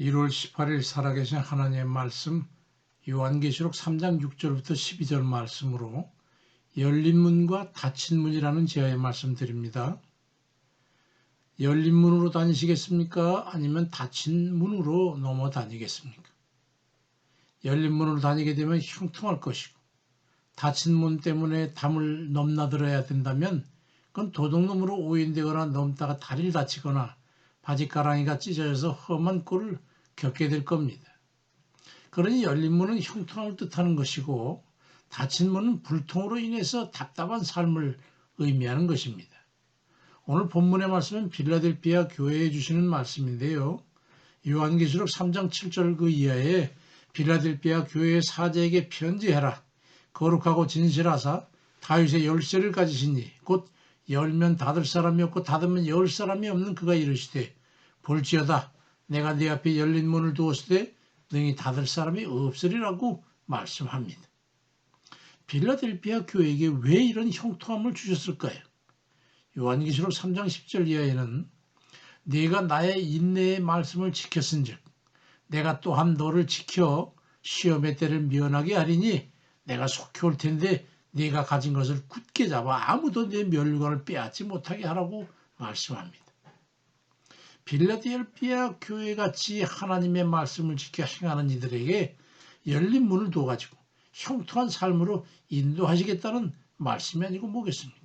1월 18일 살아계신 하나님의 말씀 요한계시록 3장 6절부터 12절 말씀으로 열린 문과 닫힌 문이라는 제어의 말씀 드립니다. 열린 문으로 다니시겠습니까? 아니면 닫힌 문으로 넘어 다니겠습니까? 열린 문으로 다니게 되면 형통할 것이고 닫힌 문 때문에 담을 넘나들어야 된다면 그건 도둑놈으로 오인되거나 넘다가 다리를 다치거나 바지가랑이가 찢어져서 험한 꼴을 겪게 될 겁니다. 그러니 열린 문은 형통함을 뜻하는 것이고 닫힌 문은 불통으로 인해서 답답한 삶을 의미하는 것입니다. 오늘 본문의 말씀은 빌라델비아 교회에 주시는 말씀인데요. 요한계시록 3장 7절 그 이하에 빌라델비아 교회의 사제에게 편지해라. 거룩하고 진실하사 다윗의 열쇠를 가지시니 곧 열면 닫을 사람이 없고 닫으면 열 사람이 없는 그가 이르시되 볼지어다 내가 네 앞에 열린 문을 두었을 때 능히 닫을 사람이 없으리라고 말씀합니다. 빌라델비아 교회에게 왜 이런 형통함을 주셨을까요? 요한계시록 3장 10절 이하에는 네가 나의 인내의 말씀을 지켰은즉 내가 또한 너를 지켜 시험의 때를 면하게 하리니 내가 속히 올 텐데 네가 가진 것을 굳게 잡아 아무도 내 멸관을 빼앗지 못하게 하라고 말씀합니다. 빌라델비아 교회 같이 하나님의 말씀을 지켜 행하는 이들에게 열린 문을 둬가지고 형통한 삶으로 인도하시겠다는 말씀이 아니고 뭐겠습니까?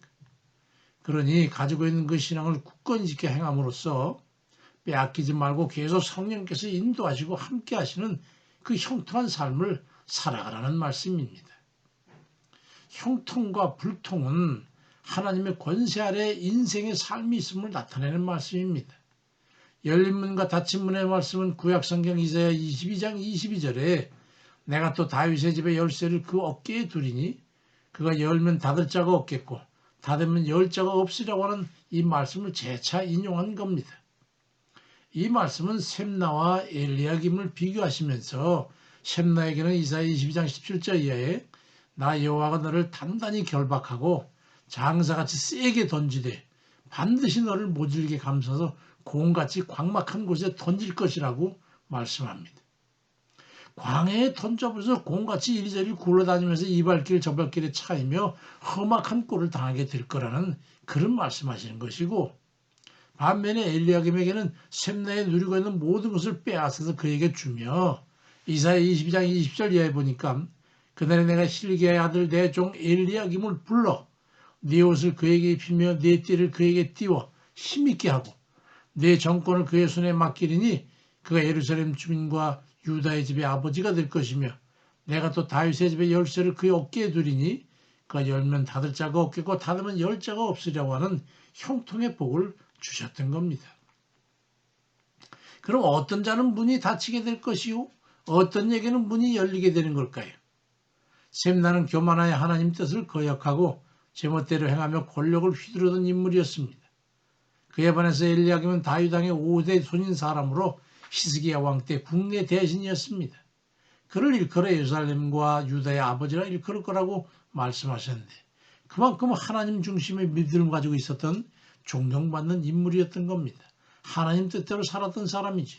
그러니 가지고 있는 그 신앙을 굳건히 지켜 행함으로써 빼앗기지 말고 계속 성령께서 인도하시고 함께 하시는 그 형통한 삶을 살아가라는 말씀입니다. 형통과 불통은 하나님의 권세 아래 인생의 삶이 있음을 나타내는 말씀입니다. 열린 문과 닫힌 문의 말씀은 구약성경 이사야 22장 22절에 내가 또 다윗의 집의 열쇠를 그 어깨에 두리니 그가 열면 닫을 자가 없겠고 닫으면 열 자가 없으리라고 하는 이 말씀을 재차 인용한 겁니다. 이 말씀은 셈나와 엘리야김을 비교하시면서 셈나에게는 이사야 22장 17절 이하에 나 여호와가 너를 단단히 결박하고 장사같이 세게 던지되 반드시 너를 모질게 감싸서 공같이 광막한 곳에 던질 것이라고 말씀합니다. 광해에 던져버려서 공같이 이리저리 굴러다니면서 이 발길 저 발길에 차이며 험악한 꼴을 당하게 될 거라는 그런 말씀하시는 것이고 반면에 엘리야김에게는 샘나에 누리고 있는 모든 것을 빼앗아서 그에게 주며 이사야 22장 20절 이하에 보니까 그날에 내가 실기의 아들 내 종 엘리야김을 불러 네 옷을 그에게 입히며 네 띠를 그에게 띄워 힘있게 하고 내 정권을 그의 손에 맡기리니 그가 예루살렘 주민과 유다의 집의 아버지가 될 것이며 내가 또 다윗의 집의 열쇠를 그의 어깨에 두리니 그가 열면 닫을 자가 없겠고 닫으면 열 자가 없으리라고 하는 형통의 복을 주셨던 겁니다. 그럼 어떤 자는 문이 닫히게 될 것이요? 어떤 에게는 문이 열리게 되는 걸까요? 샘나는 교만하여 하나님 뜻을 거역하고 제멋대로 행하며 권력을 휘두르던 인물이었습니다. 그에 반해서 엘리야김은 다윗왕의 5대 손인 사람으로 히스기야 왕 때 국내 대신이었습니다. 그를 일컬어 예루살렘과 유다의 아버지라 일컬을 거라고 말씀하셨는데 그만큼 하나님 중심의 믿음을 가지고 있었던 존경받는 인물이었던 겁니다. 하나님 뜻대로 살았던 사람이지.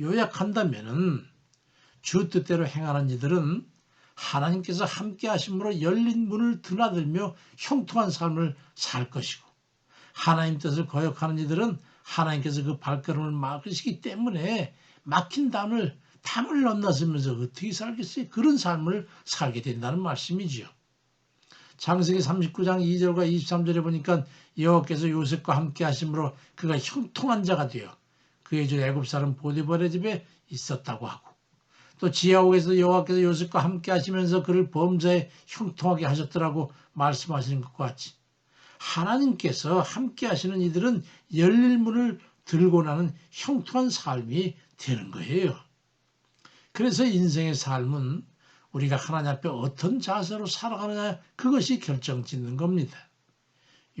요약한다면은 주 뜻대로 행하는 이들은 하나님께서 함께 하심으로 열린 문을 드나들며 형통한 삶을 살 것이고 하나님 뜻을 거역하는 이들은 하나님께서 그 발걸음을 막으시기 때문에 막힌 담을 담을 넘나서면서 어떻게 살겠어요? 그런 삶을 살게 된다는 말씀이지요. 창세기 39장 2절과 23절에 보니까 여호와께서 요셉과 함께 하심으로 그가 형통한 자가 되어 그의 주 애굽 사람 보디벌의 집에 있었다고 하고 또 지하옥에서 여호와께서 요셉과 함께 하시면서 그를 범죄에 형통하게 하셨더라고 말씀하시는 것과 같이 하나님께서 함께 하시는 이들은 열릴 문을 들고 나는 형통한 삶이 되는 거예요. 그래서 인생의 삶은 우리가 하나님 앞에 어떤 자세로 살아가느냐 그것이 결정짓는 겁니다.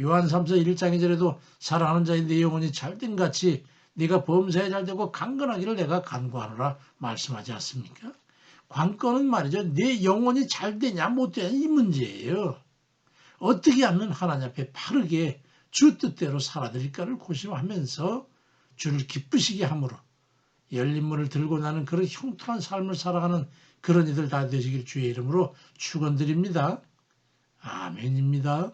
요한 3서 1장 2절에도 사랑하는 자인 내 영혼이 잘된 같이 네가 범사에 잘 되고 강건하기를 내가 간구하노라 말씀하지 않습니까? 관건은 말이죠. 내 영혼이 잘 되냐 못 되냐 이 문제예요. 어떻게 하면 하나님 앞에 바르게 주 뜻대로 살아드릴까를 고심하면서 주를 기쁘시게 함으로 열린 문을 들고 나는 그런 형통한 삶을 살아가는 그런 이들 다 되시길 주의 이름으로 축원드립니다. 아멘입니다.